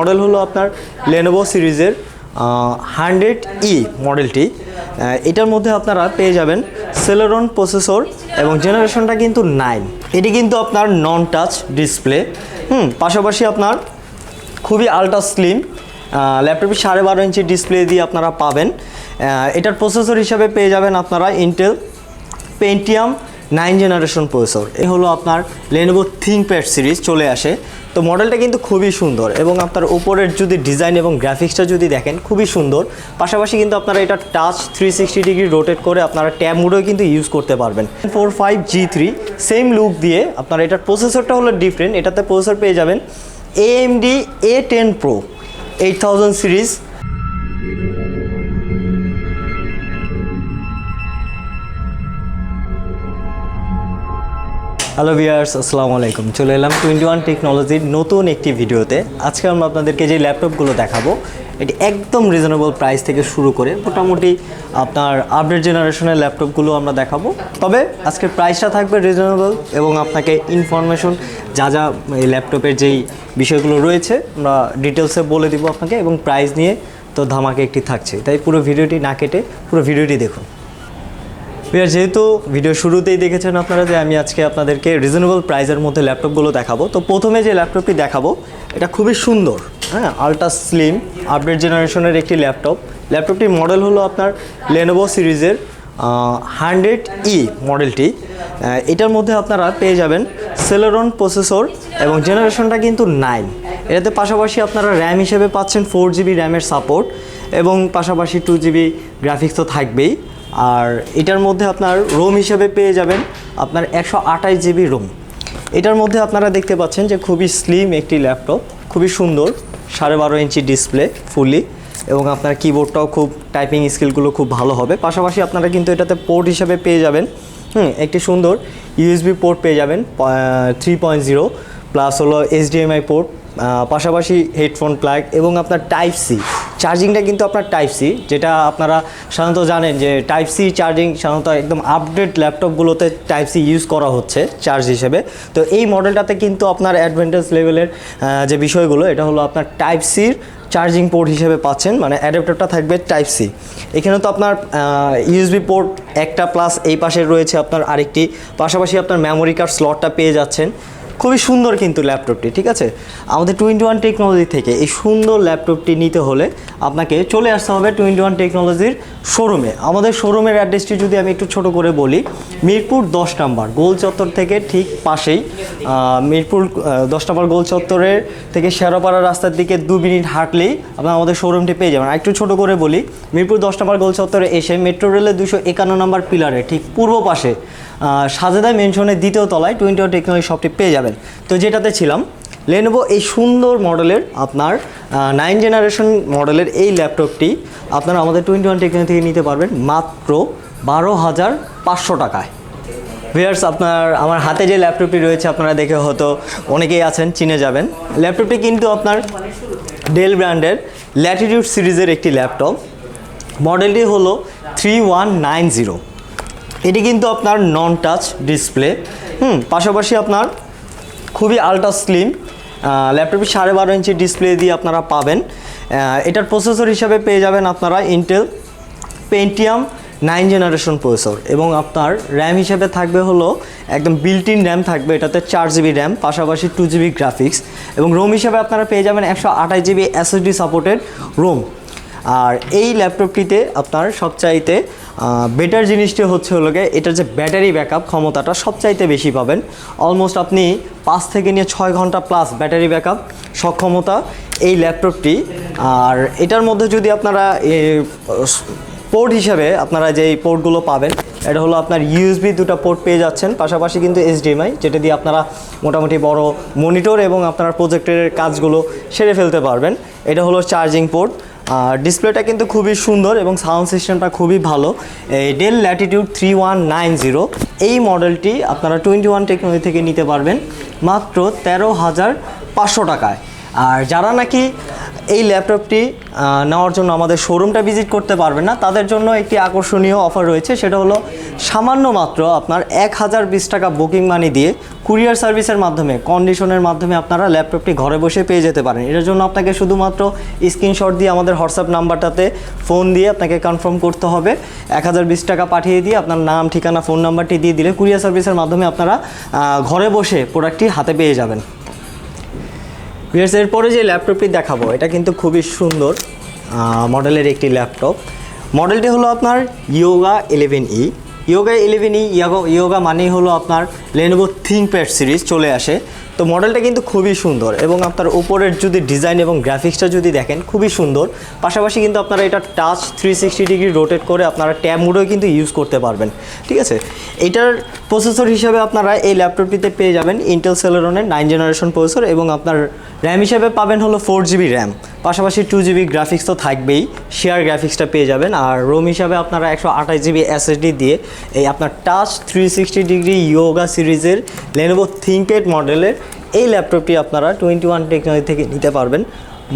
Model হলো আপনার Lenovo সিরিজের হান্ড্রেড ই মডেলটি। এটার মধ্যে আপনারা পেয়ে যাবেন সেলেরন প্রসেসর এবং জেনারেশনটা কিন্তু নাইন এটি কিন্তু আপনার নন টাচ ডিসপ্লে হুম, পাশাপাশি আপনার খুবই আলট্রা স্লিম ল্যাপটপে সাড়ে বারো ইঞ্চি ডিসপ্লে দিয়ে আপনারা পাবেন। এটার প্রসেসর হিসাবে পেয়ে যাবেন আপনারা Intel Pentium nine generation processor এ হলো আপনার লেনোভো থিঙ্কপ্যাড সিরিজ চলে আসে। তো মডেলটা কিন্তু খুবই সুন্দর এবং আপনার উপরের যদি ডিজাইন এবং গ্রাফিক্সটা যদি দেখেন, খুবই সুন্দর। পাশাপাশি কিন্তু আপনারা এটা touch three sixty degree rotate করে আপনারা ট্যাব মোডেও কিন্তু ইউজ করতে পারবেন। Four five G three same look দিয়ে আপনার এটার প্রসেসরটা হলো ডিফারেন্ট এটাতে প্রসেসর পেয়ে যাবেন AMD A ten pro eight thousand series hello viewers আসসালামু আলাইকুম চলে এলাম টোয়েন্টি ওয়ান টেকনোলজির নতুন একটি ভিডিওতে। আজকে আমরা আপনাদেরকে যে ল্যাপটপগুলো দেখাবো, এটি একদম রিজনেবল প্রাইস থেকে শুরু করে মোটামুটি আপনার আপডেট জেনারেশনের ল্যাপটপগুলো আমরা দেখাবো। তবে আজকের প্রাইসটা থাকবে রিজনেবল এবং আপনাকে ইনফরমেশন যা যা এই ল্যাপটপের যেই বিষয়গুলো রয়েছে, আমরা ডিটেলসে বলে দিব আপনাকে এবং প্রাইস নিয়ে তো ধামাকে একটি থাকছে। তাই পুরো ভিডিওটি না কেটে পুরো ভিডিওটি দেখুন। ভিউয়ার যেহেতু ভিডিও শুরুতেই দেখেছেন আপনারা যে আমি আজকে আপনাদেরকে রিজনেবল প্রাইসের মধ্যে ল্যাপটপগুলো দেখাবো, তো প্রথমে যে ল্যাপটপটি দেখাবো, এটা খুবই সুন্দর হ্যাঁ আলট্রা স্লিম আপডেট জেনারেশনের একটি ল্যাপটপ ল্যাপটপটির মডেল হলো আপনার লেনোভো সিরিজের হান্ড্রেড ই মডেলটি এটার মধ্যে আপনারা পেয়ে যাবেন সেলেরন প্রসেসর এবং জেনারেশনটা কিন্তু নাইন এটাতে পাশাপাশি আপনারা র্যাম হিসেবে পাচ্ছেন ফোর জিবি র্যামের সাপোর্ট এবং পাশাপাশি টু জিবি গ্রাফিক্স তো থাকবেই। আর এটার মধ্যে আপনার রোম হিসেবে পেয়ে যাবেন আপনার একশো আঠাশ জিবি রোম এটার মধ্যে আপনারা দেখতে পাচ্ছেন যে খুবই স্লিম একটি ল্যাপটপ খুবই সুন্দর, সাড়ে বারো ইঞ্চি ডিসপ্লে ফুলি এবং আপনার কিবোর্ডটাও খুব টাইপিং স্কিলগুলো খুব ভালো হবে। পাশাপাশি আপনারা কিন্তু এটাতে পোর্ট হিসাবে পেয়ে যাবেন, হুম, একটি সুন্দর ইউএসবি পোর্ট পেয়ে যাবেন থ্রি পয়েন্ট জিরো প্লাস হলো এইচডিএমআই পোর্ট পাশাপাশি হেডফোন প্লাগ এবং আপনার টাইপ সি চার্জিংটা কিন্তু আপনার টাইপ সি যেটা আপনারা সাধারণত জানেন যে টাইপ সি চার্জিং সাধারণত একদম আপডেট ল্যাপটপগুলোতে টাইপ সি ইউজ করা হচ্ছে চার্জ হিসেবে। তো এই মডেলটাতে কিন্তু আপনার অ্যাডভান্টেজ লেভেলের যে বিষয়গুলো, এটা হলো আপনার টাইপ সির চার্জিং পোর্ট হিসেবে পাচ্ছেন মানে অ্যাডাপ্টারটা থাকবে টাইপ সি এখানে তো আপনার ইউএসবি পোর্ট একটা প্লাস এই পাশে রয়েছে আপনার আরেকটি। পাশাপাশি আপনার মেমোরি কার্ড স্লটটা পেয়ে যাচ্ছেন। খুবই সুন্দর কিন্তু ল্যাপটপটি, ঠিক আছে? আমাদের টোয়েন্টি ওয়ান টেকনোলজি থেকে এই সুন্দর ল্যাপটপটি নিতে হলে আপনাকে চলে আসতে হবে টোয়েন্টি ওয়ান টেকনোলজির শোরুমে আমাদের শোরুমের অ্যাড্রেসটি যদি আমি একটু ছোট করে বলি, মিরপুর দশ নাম্বার, গোল চত্বর থেকে ঠিক পাশেই মিরপুর দশ নম্বর গোল চত্বরের থেকে শেরোপাড়া রাস্তার দিকে দু মিনিট হাঁটলেই আপনারা আমাদের শোরুমটি পেয়ে যাবেন। একটু ছোট করে বলি, মিরপুর দশ নম্বর গোল চত্বরে এসে মেট্রো রেলের দুশো একান্ন নম্বর পিলারে ঠিক পূর্ব পাশে সাজেদা মেনশনের দ্বিতীয় তলায় টোয়েন্টি ওয়ান টেকনোলজি শপটি পেয়ে যাবেন। তো যেটাতে ছিলাম লেনোভো এই সুন্দর মডেলের আপনার নাইন জেনারেশন মডেলের এই ল্যাপটপটি আপনারা আমাদের টোয়েন্টি ওয়ান টেকনোলজি থেকে নিতে পারবেন মাত্র বারো হাজার পাঁচশো টাকায়। ভিয়ার্স আপনার, আমার হাতে যে ল্যাপটপটি রয়েছে আপনারা দেখে হয়তো অনেকেই আছেন, চিনে যাবেন। ল্যাপটপটি কিন্তু আপনার ডেল ব্র্যান্ডের ল্যাটিটিউড সিরিজের একটি ল্যাপটপ। মডেলটি হলো থ্রি ওয়ান নাইন জিরো এটি কিন্তু আপনার নন টাচ ডিসপ্লে হুম, পাশাপাশি আপনার খুবই আলট্রা স্লিম ল্যাপটপে সাড়ে বারো ইঞ্চি ডিসপ্লে দিয়ে আপনারা পাবেন। এটার প্রসেসর হিসাবে পেয়ে যাবেন আপনারা Intel Pentium nine generation processor এবং আপনার র্যাম হিসেবে থাকবে হলো একদম বিল্ট ইন র্যাম থাকবে, এটাতে চার জিবি র্যাম পাশাপাশি টু জিবি গ্রাফিক্স এবং রোম হিসাবে আপনারা পেয়ে যাবেন একশো আঠাশ জিবি এসএসডি সাপোর্টেড রোম আর এই ল্যাপটপটিতে আপনার সবচাইতে বেটার জিনিসটি হচ্ছে হলো গিয়ে এটার যে ব্যাটারি ব্যাকআপ ক্ষমতাটা সবচাইতে বেশি পাবেন। অলমোস্ট আপনি পাঁচ থেকে নিয়ে ছয় ঘণ্টা প্লাস ব্যাটারি ব্যাকআপ সক্ষমতা এই ল্যাপটপটি। আর এটার মধ্যে যদি আপনারা পোর্ট হিসাবে আপনারা যেই পোর্টগুলো পাবেন, এটা হলো আপনার ইউএসবি দুটো পোর্ট পেয়ে যাচ্ছেন। পাশাপাশি কিন্তু এইচডিএমআই যেটা দিয়ে আপনারা মোটামুটি বড় মনিটর এবং আপনার প্রজেক্টের কাজগুলো সেরে ফেলতে পারবেন। এটা হলো চার্জিং পোর্ট আর ডিসপ্লেটা কিন্তু খুবই সুন্দর এবং সাউন্ড সিস্টেমটা খুবই ভালো। এই Dell Latitude three one nine zero এই মডেলটি আপনারা টোয়েন্টি ওয়ান টেকনোলজি থেকে নিতে পারবেন মাত্র তেরো হাজার পাঁচশো টাকায়। আর যারা নাকি এই ল্যাপটপটি নেওয়ার জন্য আমাদের শোরুমটা ভিজিট করতে পারবেন না, তাদের জন্য একটি আকর্ষণীয় অফার রয়েছে, সেটা হলো সামান্য মাত্র আপনার এক হাজার বিশ টাকা বুকিং মানি দিয়ে কুরিয়ার সার্ভিসের মাধ্যমে কন্ডিশনের মাধ্যমে আপনারা ল্যাপটপটি ঘরে বসে পেয়ে যেতে পারেন। এটার জন্য আপনাকে শুধুমাত্র স্ক্রিনশট দিয়ে আমাদের হোয়াটসঅ্যাপ নাম্বারটাতে ফোন দিয়ে আপনাকে কনফার্ম করতে হবে। এক হাজার বিশ টাকা পাঠিয়ে দিয়ে আপনার নাম, ঠিকানা ফোন নাম্বারটি দিয়ে দিলে কুরিয়ার সার্ভিসের মাধ্যমে আপনারা ঘরে বসে প্রোডাক্টটি হাতে পেয়ে যাবেন। ভিউয়ার্স এরপরে যে ল্যাপটপটি দেখাবো, এটা কিন্তু খুবই সুন্দর মডেলের একটি ল্যাপটপ। মডেলটি হলো আপনার Yoga eleven E Yoga eleven E Yoga মানেই হলো আপনার লেনোভো থিঙ্কপ্যাড সিরিজ চলে আসে। তো মডেলটা কিন্তু খুবই সুন্দর এবং আপনার উপরের যদি ডিজাইন এবং গ্রাফিক্সটা যদি দেখেন, খুবই সুন্দর। পাশাপাশি কিন্তু আপনারা এটা touch three sixty degree rotate করে আপনারা ট্যাব মোডেও কিন্তু ইউজ করতে পারবেন, ঠিক আছে? এটার প্রসেসর হিসাবে আপনারা এই ল্যাপটপটিতে পেয়ে যাবেন ইন্টেল সেলেরনের নাইন জেনারেশন প্রসেসর এবং আপনার র্যাম হিসাবে পাবেন হলো ফোর জিবি র্যাম পাশাপাশি টু জিবি গ্রাফিক্স তো থাকবেই শেয়ার গ্রাফিক্সটা পেয়ে যাবেন। আর রোম হিসাবে আপনারা একশো আঠাশ জিবি এসএসডি দিয়ে এই আপনার touch three sixty degree Yoga সিরিজের লেনোভো থিঙ্কপ্যাড মডেলের এই ল্যাপটপটি আপনারা টোয়েন্টি ওয়ান টেকনোলজি থেকে নিতে পারবেন,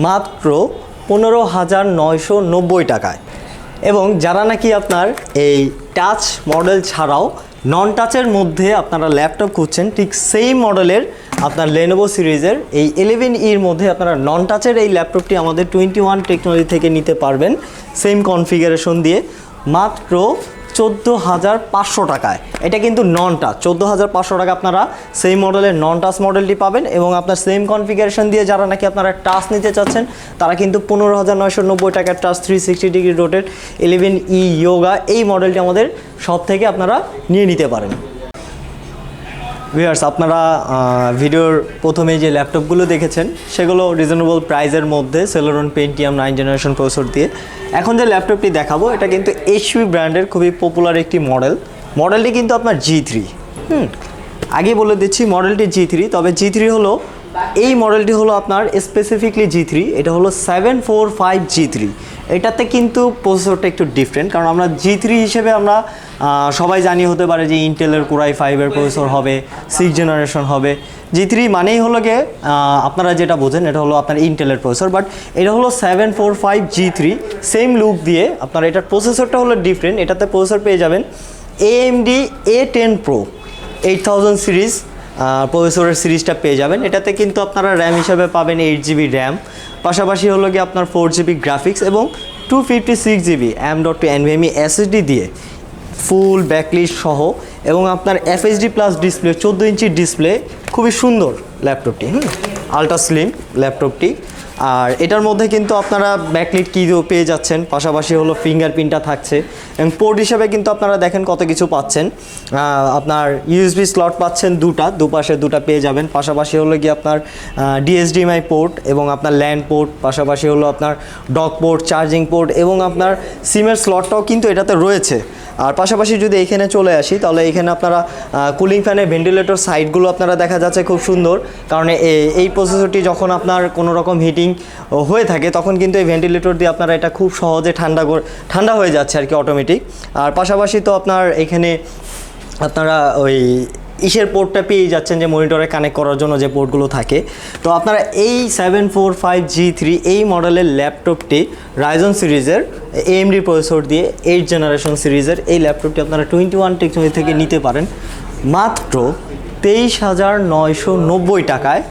মাত্র পনেরো হাজার নয়শো নব্বই টাকায় এবং যারা নাকি আপনার এই টাচ মডেল ছাড়াও নন টাচের মধ্যে আপনারা ল্যাপটপ খুঁজছেন, ঠিক সেই মডেলের আপনার লেনোভো সিরিজের এই ইলেভেন ইর মধ্যে আপনারা নন টাচের এই ল্যাপটপটি আমাদের টোয়েন্টি ওয়ান টেকনোলজি থেকে নিতে পারবেন সেম কনফিগারেশন দিয়ে। মাত্র চোদ্দ হাজার পাঁচশো টাকায়। এটা কিন্তু নন টাচ চোদ্দ হাজার পাঁচশো টাকা আপনারা সেই মডেলের নন টাচ মডেলটি পাবেন এবং আপনার সেম কনফিগারেশন দিয়ে যারা নাকি আপনারা টাচ নিতে চাচ্ছেন, তারা কিন্তু পনেরো হাজার নয়শো নব্বই টাকার touch three sixty degree rotate eleven E Yoga এই মডেলটি আমাদের সব থেকে আপনারা নিয়ে নিতে পারেন। ভিউয়ার্স, আপনারা ভিডিওর প্রথমে যে ল্যাপটপগুলো দেখেছেন, সেগুলো রিজনেবল প্রাইজের মধ্যে Celeron Pentium nine generation processor দিয়ে। এখন যে ল্যাপটপটি দেখাবো, এটা কিন্তু এইচপি ব্র্যান্ডের খুবই পপুলার একটি মডেল মডেলটি কিন্তু আপনার জি থ্রি হুম আগে বলে দিচ্ছি মডেলটি জি থ্রি তবে জি থ্রি হলো এই মডেলটি হলো আপনার স্পেসিফিকলি জি থ্রি এটা হলো seven four five G three এটাতে কিন্তু প্রসেসরটা একটু ডিফারেন্ট কারণ আমরা জি থ্রি হিসেবে আমরা সবাই জানি হতে পারে যে ইন্টেলের কোরাই ফাইভের প্রসেসর হবে সিক্স জেনারেশন হবে। জি থ্রি মানেই হলো গিয়ে আপনারা যেটা বোঝেন, এটা হলো আপনার ইন্টেলের প্রসেসর বাট এটা হলো seven four five G three same look দিয়ে আপনার এটার প্রসেসরটা হলো ডিফারেন্ট এটাতে প্রসেসর পেয়ে যাবেন AMD A ten pro eight thousand series প্রসেসরের সিরিজটা পেয়ে যাবেন। এটাতে কিন্তু আপনারা র্যাম হিসাবে পাবেন এইট জিবি র্যাম পাশাপাশি হলো গিয়ে আপনার ফোর জিবি গ্রাফিক্স এবং two fifty six GB M dot two NVMe SSD দিয়ে ফুল ব্যাকলিস্ট সহ এবং আপনার এফএসডি প্লাস ডিসপ্লে চোদ্দ ইঞ্চি ডিসপ্লে খুবই সুন্দর ল্যাপটপটি হুম? আলট্রা স্লিম ল্যাপটপটি আর এটার মধ্যে কিন্তু আপনারা ব্যাকলিট কিও পেয়ে যাচ্ছেন। পাশাপাশি হলো ফিঙ্গারপ্রিন্টটা থাকছে। এবং পোর্ট হিসাবে কিন্তু আপনারা দেখেন কত কিছু পাচ্ছেন। আপনার ইউএসবি স্লট পাচ্ছেন দুটা, দুপাশে দুটা পেয়ে যাবেন। পাশাপাশি হলো কি আপনার ডিএসডিএমআই পোর্ট এবং আপনার ল্যান্ড পোর্ট পাশাপাশি হলো আপনার ডক পোর্ট চার্জিং পোর্ট এবং আপনার সিমের স্লটটাও কিন্তু এটাতে রয়েছে। আর পাশাপাশি যদি এখানে চলে আসি, তাহলে এখানে আপনারা কুলিং ফ্যানের ভেন্টিলেটর সাইডগুলো আপনারা দেখা যাচ্ছে খুব সুন্দর। কারণ এই প্রসেসরটি যখন আপনার কোনো রকম হিটিং হয়ে থাকে, তখন কিন্তু এই ভেন্টিলেটর দিয়ে আপনারা এটা খুব সহজে ঠান্ডা ঠান্ডা হয়ে যাচ্ছে আর কি অটোমেটিক আর পাশাপাশি তো আপনার এখানে আপনারা ওই ইসের পোর্টটা পেয়ে যাচ্ছেন যে মনিটরে কানেক্ট করার জন্য যে পোর্টগুলো থাকে। তো আপনারা এই seven four five G three এই মডেলের ল্যাপটপটি রাইজন সিরিজের এএমডি প্রসেসর দিয়ে এইট জেনারেশন সিরিজের এই ল্যাপটপটি আপনারা টোয়েন্টি ওয়ান টেকনোলজি থেকে নিতে পারেন। মাত্র তেইশ হাজার নয়শো নব্বই টাকায়।